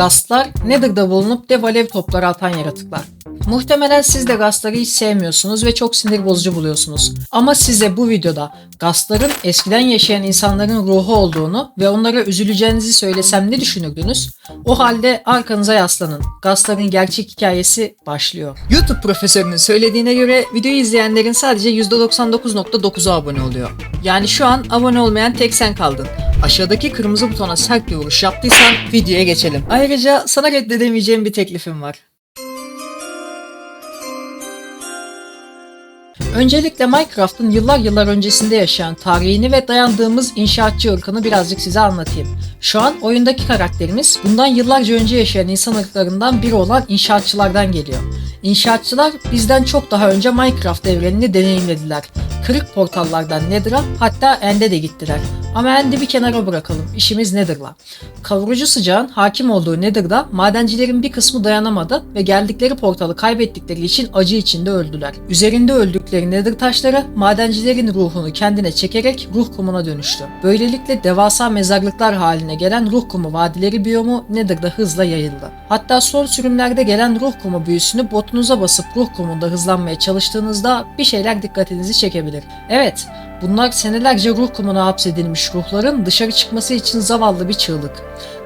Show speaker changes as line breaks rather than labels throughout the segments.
Gastlar Nether'da bulunup dev alev topları atan yaratıklar. Muhtemelen siz de gastları hiç sevmiyorsunuz ve çok sinir bozucu buluyorsunuz. Ama size bu videoda gastların eskiden yaşayan insanların ruhu olduğunu ve onlara üzüleceğinizi söylesem ne düşünürdünüz? O halde arkanıza yaslanın. Gastların gerçek hikayesi başlıyor. YouTube profesörünün söylediğine göre videoyu izleyenlerin sadece %99.9'u abone oluyor. Yani şu an abone olmayan tek sen kaldın. Aşağıdaki kırmızı butona sert bir vuruş yaptıysan videoya geçelim. Ayrıca sana reddedemeyeceğim bir teklifim var. Öncelikle Minecraft'ın yıllar yıllar öncesinde yaşayan tarihini ve dayandığımız inşaatçı ırkını birazcık size anlatayım. Şu an oyundaki karakterimiz bundan yıllarca önce yaşayan insan ırklarından biri olan inşaatçılardan geliyor. İnşaatçılar bizden çok daha önce Minecraft evrenini deneyimlediler. Kırık portallardan Nether'a hatta End'e de gittiler. Ama End'i bir kenara bırakalım. İşimiz Nether'la. Kavurucu sıcağın hakim olduğu Nether'da madencilerin bir kısmı dayanamadı ve geldikleri portalı kaybettikleri için acı içinde öldüler. Üzerinde öldükleri Nether taşları madencilerin ruhunu kendine çekerek ruh kumuna dönüştü. Böylelikle devasa mezarlıklar haline gelen ruh kumu vadileri biyomu Nether'da hızla yayıldı. Hatta son sürümlerde gelen ruh kumu büyüsünü botunuza basıp ruh kumunda hızlanmaya çalıştığınızda bir şeyler dikkatinizi çekebilir. Evet, Bunlar senelerce ruh kumuna hapsedilmiş ruhların dışarı çıkması için zavallı bir çığlık.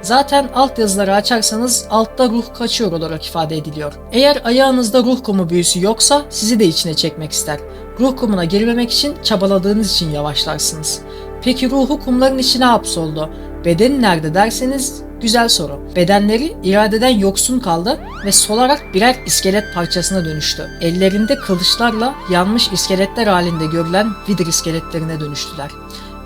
Zaten alt yazıları açarsanız altta ruh kaçıyor olarak ifade ediliyor. Eğer ayağınızda ruh kumu büyüsü yoksa sizi de içine çekmek ister. Ruh kumuna girmemek için çabaladığınız için yavaşlarsınız. Peki ruhu kumların içine hapsoldu. Bedeni nerede derseniz güzel soru. Bedenleri iradeden yoksun kaldı ve solarak birer iskelet parçasına dönüştü. Ellerinde kılıçlarla yanmış iskeletler halinde görülen Wither iskeletlerine dönüştüler.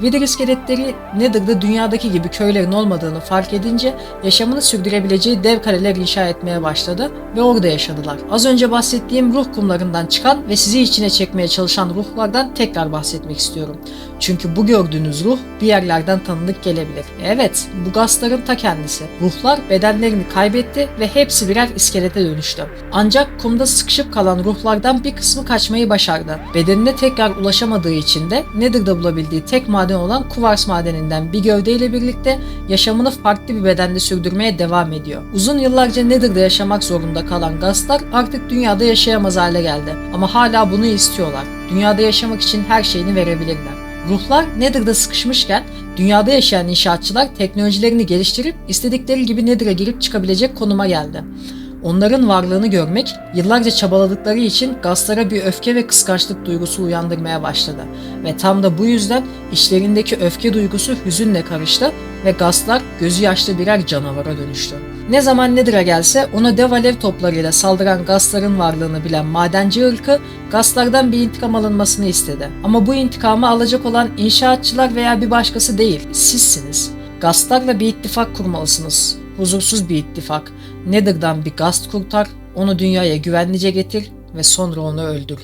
Wither iskeletleri Nether'da dünyadaki gibi köylerin olmadığını fark edince yaşamını sürdürebileceği dev kaleler inşa etmeye başladı ve orada yaşadılar. Az önce bahsettiğim ruh kumlarından çıkan ve sizi içine çekmeye çalışan ruhlardan tekrar bahsetmek istiyorum. Çünkü bu gördüğünüz ruh bir yerlerden tanıdık gelebilir. Evet, bu gazların ta kendisi. Ruhlar bedenlerini kaybetti ve hepsi birer iskelete dönüştü. Ancak kumda sıkışıp kalan ruhlardan bir kısmı kaçmayı başardı. Bedenine tekrar ulaşamadığı için de Nether'da bulabildiği tek maden olan Kuvars madeninden bir gövdeyle birlikte yaşamını farklı bir bedende sürdürmeye devam ediyor. Uzun yıllarca Nether'da yaşamak zorunda kalan gazlar artık dünyada yaşayamaz hale geldi. Ama hala bunu istiyorlar. Dünyada yaşamak için her şeyini verebilirler. Ruhlar Nether'da sıkışmışken dünyada yaşayan inşaatçılar teknolojilerini geliştirip istedikleri gibi Nether'a girip çıkabilecek konuma geldi. Onların varlığını görmek yıllarca çabaladıkları için Gastlara bir öfke ve kıskançlık duygusu uyandırmaya başladı. Ve tam da bu yüzden işlerindeki öfke duygusu hüzünle karıştı ve Gastlar gözü yaşlı birer canavara dönüştü. Ne zaman Nether'a gelse ona dev alev toplarıyla saldıran Gastların varlığını bilen madenci ırkı Gastlardan bir intikam alınmasını istedi. Ama bu intikamı alacak olan inşaatçılar veya bir başkası değil, sizsiniz. Gastlarla bir ittifak kurmalısınız. Huzursuz bir ittifak. Nether'dan bir gast kurtar, onu dünyaya güvenlice getir ve sonra onu öldür.